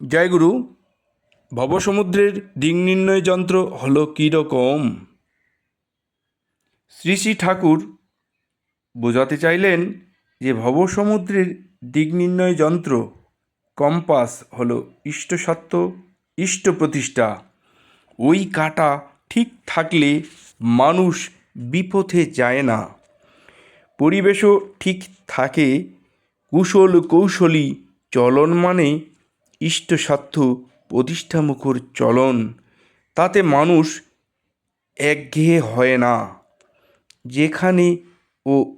জয়গুরু ভবসমুদ্রের দিক নির্ণয় যন্ত্র হলো কীরকম? শ্রী শ্রী ঠাকুর বোঝাতে চাইলেন যে ভবসমুদ্রের দিক নির্ণয় যন্ত্র, কম্পাস হলো ইষ্টসত্য ইষ্ট প্রতিষ্ঠা ওই কাটা ঠিক থাকলে মানুষ বিপথে যায় না। পরিবেশও ঠিক থাকে, কুশল কৌশলী চলন মানে ইষ্টস্বার্থ প্রতিষ্ঠামুখর চলন, তাতে মানুষ একঘেয়ে হয় না। যেখানে ও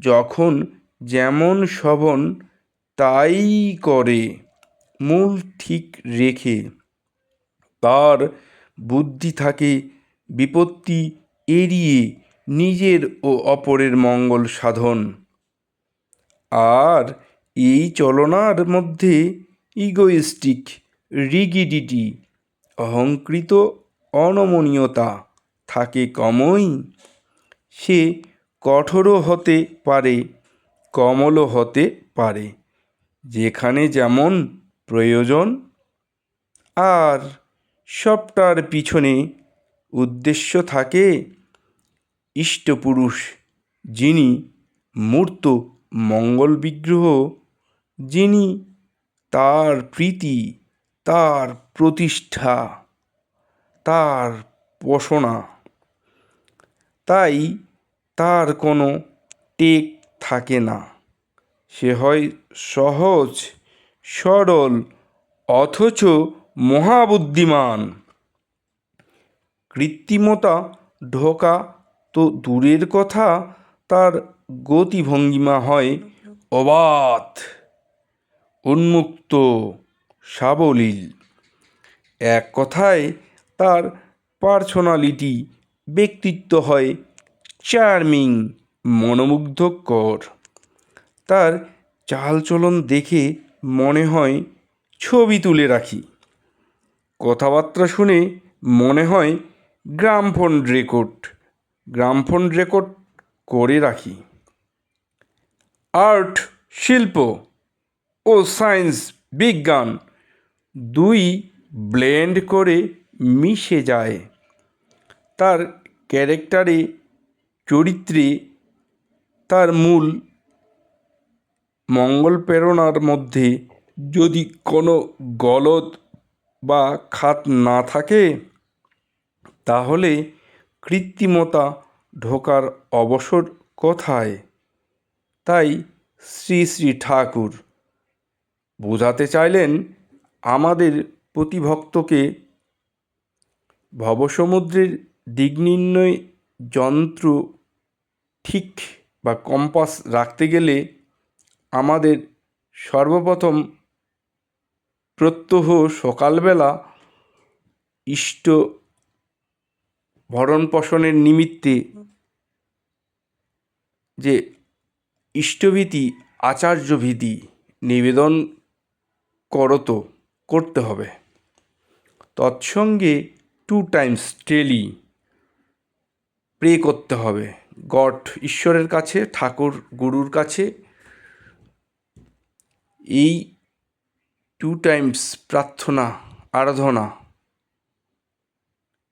যখন যেমন শোভন, তাই করে মূল ঠিক রেখে। তার বুদ্ধি থাকে বিপত্তি এড়িয়ে নিজের ও অপরের মঙ্গল সাধন। আর এই চলনার মধ্যে ইগোইস্টিক, রিগিডিটি, অহংকৃত অনমনীয়তা থাকে কমই। সে কঠোরও হতে পারে, কমলও হতে পারে। যেখানে যেমন প্রয়োজন, আর সবটার পিছনে উদ্দেশ্য থাকে। ইষ্টপুরুষ যিনি মূর্ত মঙ্গল বিগ্রহ, যিনি তার প্রীতি, তার প্রতিষ্ঠা, তার পোষণা। তাই তার কোনো টেক থাকে না। সে হয় সহজ, সরল, অথচ মহাবুদ্ধিমান। কৃত্রিমতা ঢোকা তো দূরের কথা, তার গতিভঙ্গিমা হয় অবাধ। উন্মুক্ত সাবলীল। এক কথায় তার পার্সোনালিটি ব্যক্তিত্ব হয় চার্মিং, মনোমুগ্ধকর। তার চালচলন দেখে মনে হয় ছবি তুলে রাখি। কথাবার্তা শুনে মনে হয় গ্রামফোন রেকর্ড গ্রামফোন রেকর্ড করে রাখি। আর্ট, শিল্প ও সায়েন্স বিজ্ঞান দুই ব্লেন্ড করে মিশে যায়। তার ক্যারেক্টারে, চরিত্রে তার মূল মঙ্গল প্রেরণার মধ্যে যদি কোনো গলদ বা খাত না থাকে, তাহলে কৃত্রিমতা ঢোকার অবসর কোথায়? তাই শ্রী শ্রী ঠাকুর। বোঝাতে চাইলেন আমাদের প্রতিভক্তকে ভবসমুদ্রের দিক নির্ণয় যন্ত্র ঠিক বা কম্পাস রাখতে গেলে আমাদের সর্বপ্রথম প্রত্যহ সকালবেলা ইষ্ট ভরণ পোষণের নিমিত্তে যে ইষ্টভীতি, আচার্যভীতি নিবেদন করত, করতে হবে। তৎসঙ্গে টু টাইমস ডেলি প্রে করতে হবে। গড ঈশ্বরের কাছে, ঠাকুর গুরুর কাছে। এই টু টাইমস প্রার্থনা, আরাধনা,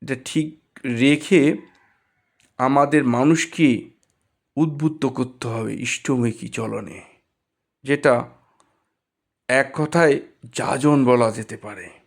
এটা ঠিক রেখে আমাদের মানুষকে উদ্বুদ্ধ করতে হবে ইষ্টমুখী চলনে, যেটা এক কথায় যাজন বলা যেতে পারে।